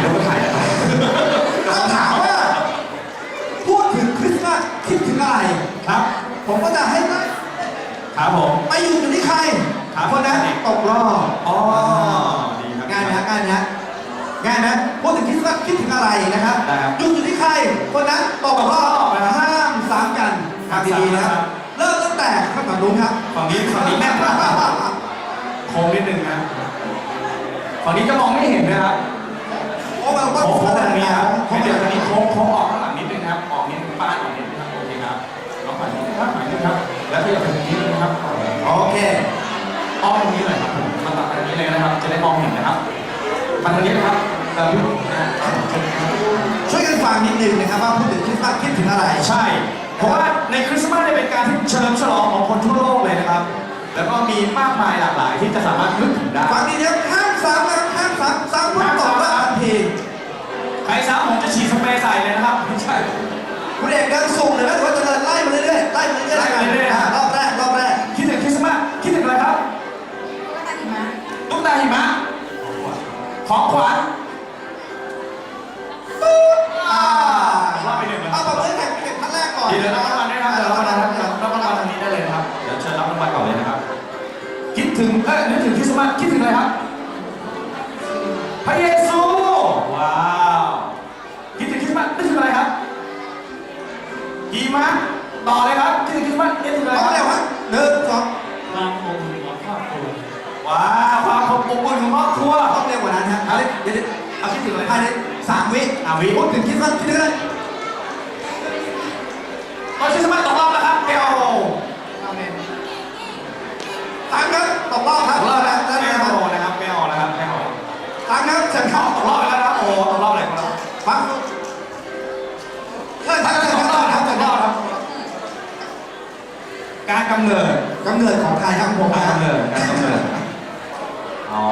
ายรูปก็ถ่ายนะครับถ้าถามว่า พูดถึงคริสต์มาสคิดถึงอะไรครับ ผมก็จะให้ได้ครับผมไปอยู่อยู่ที่ใครครับคนนั้นตกรอบอ๋อดีครับง่ายไหมฮะง่ายไหมฮะง่ายไหมพูดถึงคริสต์มาสคิดถึงอะไรนะครับได้ครับ อยู่อยู่ที่ใครคนนั้นตกรอบนะห้ามสามกันห้ามซ้ำดีๆนะคครัรับบเริ่มตั้งแต่ข้างหลังลุงครับฝั่งนี้ฝั่งนี้แน่นมากโค้งนิดนึงนะฝั่งนี้จะมองไม่เห็นนะครับ โอ้มันโค้โค้งทางนี้ครับโค้ไม่เดี๋ยวทาทางนี้โค้งโค้งออกข้างหลังนิดนึงครับ ออกนิดนึงป้านออกนิดนึงครับ โอเคครับน้องฝ่ายนี้นะครับฝ่ายนี้ครับ แล้วขยับไปทางนี้นะครับ โอเคอ้อมตรงนี้เลยครับผมมาตัดทางนี้เลยนะครับ จะได้มองเห็นนะครับมาทางนี้นะครับเอ่อพี่นะช่วยกันฟังนิดนึงนะครับว่าพูดถึงคริสต์มาสคิดถึงอะไร ใช่ เพราะว่าในคริสต์มาสเนี่ยเป็นการที่เฉลิมฉลองของคนทั่วโลกเลยนะครับ แล้วก็มีมากมายหลากหลายที่จะสามารถนึกถึงได้ ฟังดีนะครับห้ามซ้ำนะครับห้ามซ้ำซ้ำปุ๊บตกรอบ ทันทีใครซ้ำผมจะฉีดสเปรย์ใส่เลยนะครับไม่ใช่ คุณเอกเดินสุ่มเลยไหมหรือว่าจะเดินไล่มาเรื่อยๆไล่มาเรื่อยๆไล่มาเรื่อยๆอ่ารอบแรกรอบแรกคิดถึงคริสต์มาสคิดถึงอะไรครับลูกตาหิมะ ของขวัญอ่ารอบไปหนึ่งแล้วเอาประเมินแข่งเก็บท่านแรกก่อนเดี๋ยวรับรางวัลด้วยนะครับเดี๋ยวรับรางวัลนะครับรับรางวัลทางนี้ได้เลยนะครับ เดี๋ยวเชิญรับรางวัลก่อนเลยนะครับ คิดถึงเอ้ยนึกถึงคริสต์มาสคิดถึงอะไรครับ พระเยซู ต่อเลยครับคิดถึงคริสต์มาสนึกถึงอะไรเอาครับเร็วฮะหนึ่งสองความอบอุ่นของครอบครัวว้าวความอบอุ่นของครอบครัวต้องเร็วกว่านั้นฮะเอาเดี๋ยวเอาคิดถึงอะไรภายในสามวิอะวิพูดถึงคริสต์มาสคิดถึงอะไรตอนคริสต์มาสตกรอบแล้วครับเอลสามครับตกรอบครับตกรอบแล้วได้ไม่ไหมคเอารับนะครับไม่เอานะครับไม่เอาสามครับเชิญครับตกรอบไปแล้วนะครับโอ้โหตกรอบเลยครับ ฟัง การกำเนิดกำเนิดของใครครับผมการนะกำเนิดการกำเนิดอ๋อ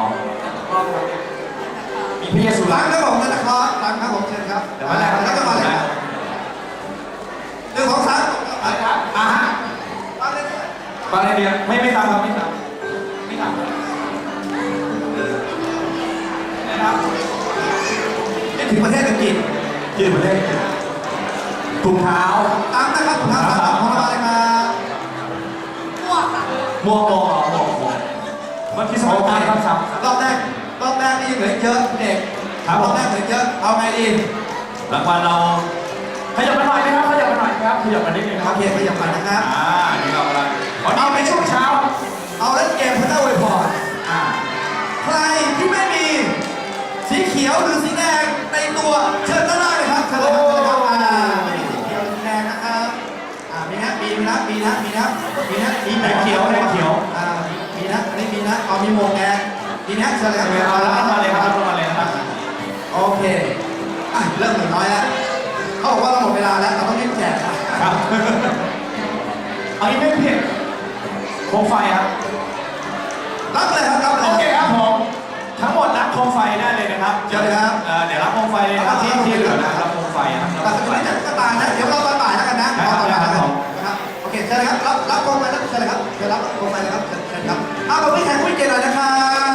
มีพระเยซูหลัรังกครับผมนั่นนะครับหลังครับผมเชิญครับเดี๋ยวมาแล้วแล้วก็มาเลยครับหนึ่งสองสามอะไรครับอ่าฮะมาเลยบางเดียไม่ไม่ตามครับไม่ตามไม่ตามนะครับนี่ถึงประเทศอังกฤษยืนมาเลยถุงเท้าตามนะครับผมครับตามของเรา หมวกหมวกหมวกหมวกเมื่อกี้สมองการครับครับรอบแรกรอบแรกนี่เหลือเยอะเด็กครับผมรอบแรกเหลือเยอะเอาไงดีรางวัลเราขยับมาหน่อยนะครับขยับมาหน่อยครับขยับมานิดนึงนะคโอรับเคขยับไปนะครับอ่านี่เราอะไรวันนี้เป็นช่วงเช้าครับเอาเล่นเกมพระเจ้าอวยพรอ่าใครที่ไม่มี สีเขียวหรือสีแดงในตัวเชิญ มีนะเอามีโมงแดงมีนะเชิญเลยครับเอารับราเลยครับรับราเลยครับ โอเคอะเริ่มเหลือน้อยแล้วเขาบอกว่าเราหมดเวลาแล้วเราต้องรีบแจกครับครับอันนี้ไม่เผ็ดโคมไฟครับ รับเลยครับรับเลโอยเคครับผม ทั้งหมดรับโคมไฟได้เลยนะครับเชิญเลยครับเดี๋ยวรับโคมไฟเลยครับที่ที่เหลือนะครับโคมไฟครับ แต่จะไม่จัดก็ตายนะเดี๋ยวเราตอนบ่า เคเชิญเลยครับ รับรับกองไปแล้วเชิญเลยครับเชิญรับกองไปเลยครับเชิญครับเอาวผมไม่แข่งคุยเกียร์หน่อยนะครับ